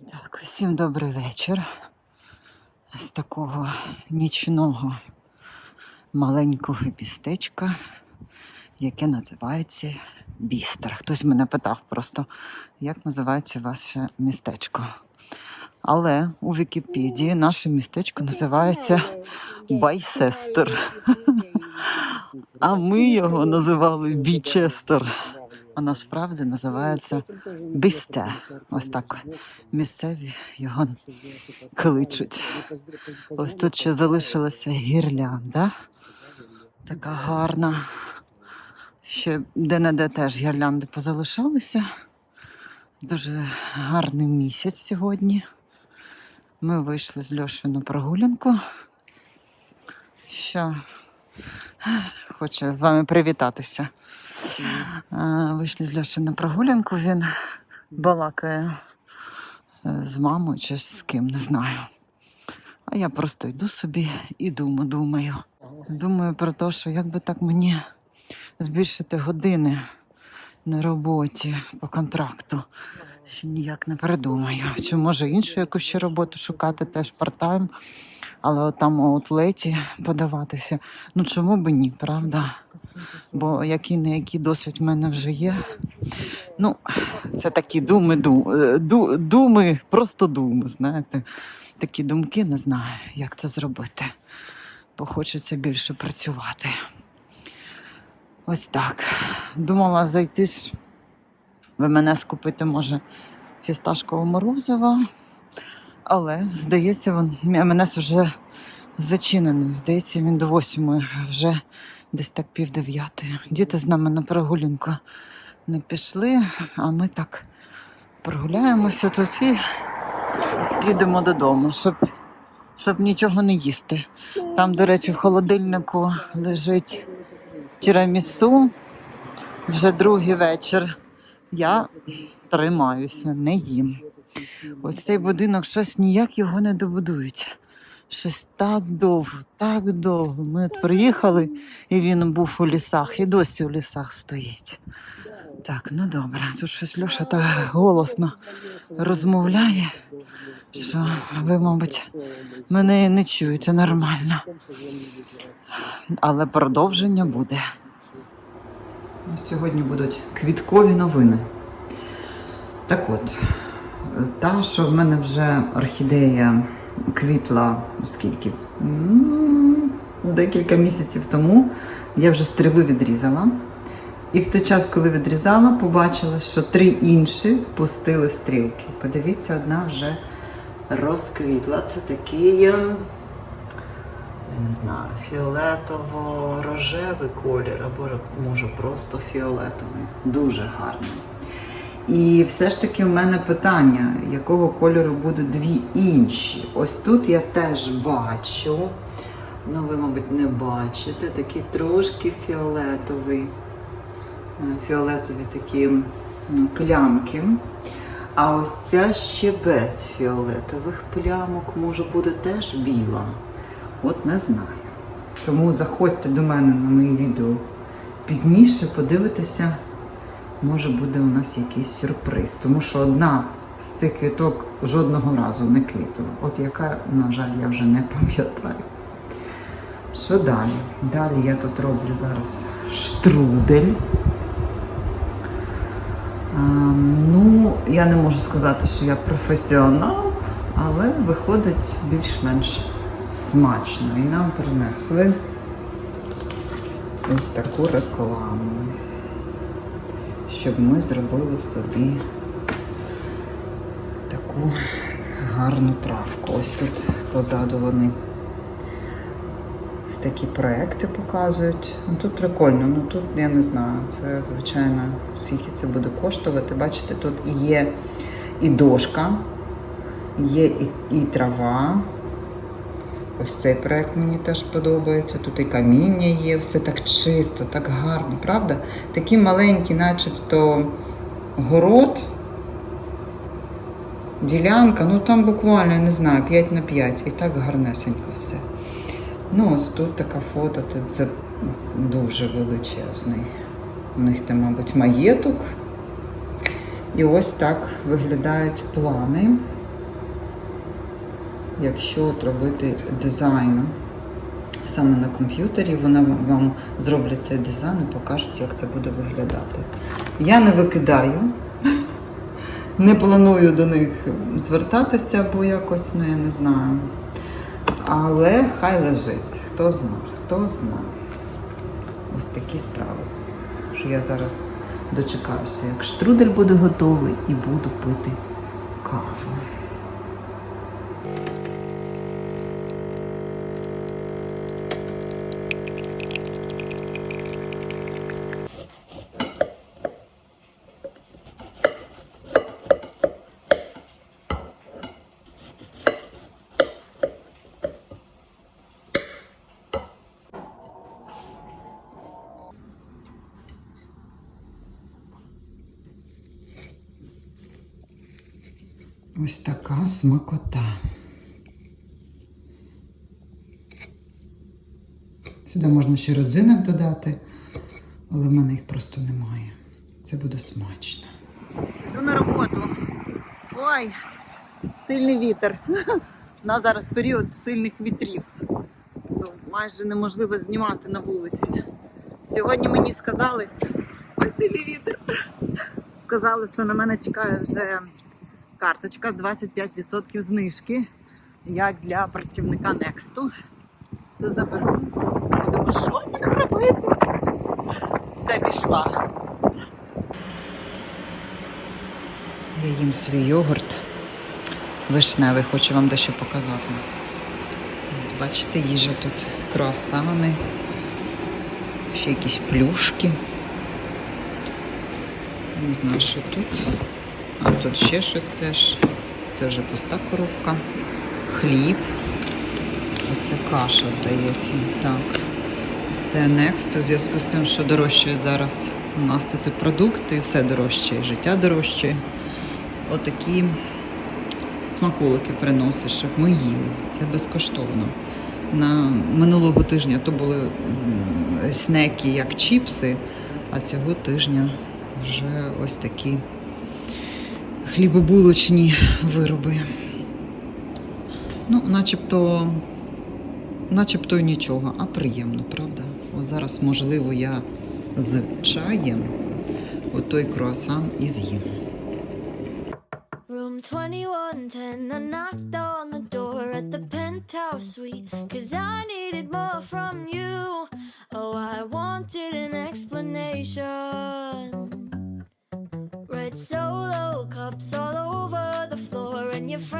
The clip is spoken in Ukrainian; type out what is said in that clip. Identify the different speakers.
Speaker 1: Так, усім добрий вечір. З такого нічного маленького містечка, яке називається Бістер. Хтось мене питав просто, як називається ваше містечко. Але у Вікіпедії наше містечко називається Байсестер. А ми його називали Бічестер. А насправді називається Бісте. Ось так місцеві його кличуть. Ось тут ще залишилася гірлянда. Така гарна. Ще де-не-де теж гірлянди позалишалися. Дуже гарний місяць сьогодні. Ми вийшли з Льошею на прогулянку. Що хоче з вами привітатися. Вийшли з Льошею на прогулянку. Він балакає е, з мамою чи з ким, не знаю. А я просто йду собі і думаю, думаю. Думаю про те, що як би так мені збільшити години на роботі по контракту. Ще ніяк не придумаю. Чи може іншу якусь ще роботу шукати, теж парт-тайм, але там у аутлеті подаватися. Ну чому би ні, правда? Бо який не який досвід в мене вже є. Ну, це такі думи, ду, е, думи, просто думи, знаєте. Такі думки не знаю, як це зробити. Бо хочеться більше працювати. Ось так. Думала зайти ж в мене скупити, може, фісташкового морозива, але, здається, він, МНС вже зачинений. Здається, він до восьмої, вже десь так пів дев'ятої. Діти з нами на прогулянку не пішли, а ми так прогуляємося тут і підемо додому, щоб, щоб нічого не їсти. Там, до речі, в холодильнику лежить тірамісу. Вже другий вечір. Я тримаюся, не їм. Ось цей будинок щось ніяк його не добудують. Щось так довго, так довго. Ми от приїхали, і він був у лісах, і досі у лісах стоїть. Так, ну добре, тут щось Льоша так голосно розмовляє, що ви, мабуть, мене не чуєте нормально. Але продовження буде. Сьогодні будуть квіткові новини. Так от, та, що в мене вже орхідея квітла скільки? Декілька місяців тому я вже стрілу відрізала. І в той час, коли відрізала, побачила, що три інші пустили стрілки. Подивіться, одна вже розквітла. Це такий, я не знаю, фіолетово-рожевий колір, або може просто фіолетовий. Дуже гарний. І все ж таки в мене питання, якого кольору будуть дві інші. Ось тут я теж бачу, ну ви, мабуть, не бачите, такий трошки фіолетовий, е, фіолетові такі плямки. А ось ця ще без фіолетових плямок може бути теж біла. От не знаю. Тому заходьте до мене на мої відео пізніше, подивитися, може буде у нас якийсь сюрприз. Тому що одна з цих квіток жодного разу не квітла. От яка, на жаль, я вже не пам'ятаю. Що далі? Далі я тут роблю зараз штрудель. А, ну, я не можу сказати, що я професіонал, але виходить більш-менш смачно. І нам принесли таку рекламу, щоб ми зробили собі таку гарну травку. Ось тут позаду вони такі проекти показують. Ну тут прикольно, ну тут я не знаю. Це звичайно, скільки це буде коштувати. Бачите, тут і є і дошка, є і, і трава. Ось цей проект мені теж подобається. Тут і каміння є, все так чисто, так гарно, правда? Такий маленький, начебто, город, ділянка, ну там буквально, я не знаю, 5 на 5. І так гарнесенько все. Ну, ось тут така фото, це дуже величезний. У них там, мабуть, маєток. І ось так виглядають плани. Якщо от робити дизайн саме на комп'ютері, вони вам зроблять цей дизайн і покажуть, як це буде виглядати. Я не викидаю, не планую до них звертатися, бо якось, ну я не знаю. Але хай лежить. Хто зна, хто зна. Ось такі справи. Що я зараз дочекаюся, як штрудель буде готовий, і буду пити каву. Ось така смакота. Сюди можна ще родзинок додати, але в мене їх просто немає. Це буде смачно. Йду на роботу. Ой, сильний вітер. У нас зараз період сильних вітрів. То майже неможливо знімати на вулиці. Сьогодні мені сказали, ой, сильний вітер. Сказали, що на мене чекає вже карточка 25% знижки, як для працівника Нексту. То заберу. Будемо що як робити? Все пішла. Я їм свій йогурт вишневий, хочу вам дещо показати. Ось бачите, їжа тут круасани, ще якісь плюшки. Не знаю, що тут. А тут ще щось теж. Це вже пуста коробка. Хліб. Оце каша, здається. Так. Це Next у зв'язку з тим, що дорожчають зараз і продукти, все дорожчає, життя дорожчає. Отакі смаколики приносить, щоб ми їли. Це безкоштовно. На минулого тижня то були снеки як чіпси, а цього тижня вже ось такі хлібобулочні вироби. Ну, начебто, начебто нічого, а приємно, правда? От зараз, можливо, я з чаєм отой круасан і з'їм.
Speaker 2: Room 2110, I knocked on the door at the penthouse suite. Cause I needed more from you. Oh, I wanted an explanation. Red solo cups all over the floor, and your friends.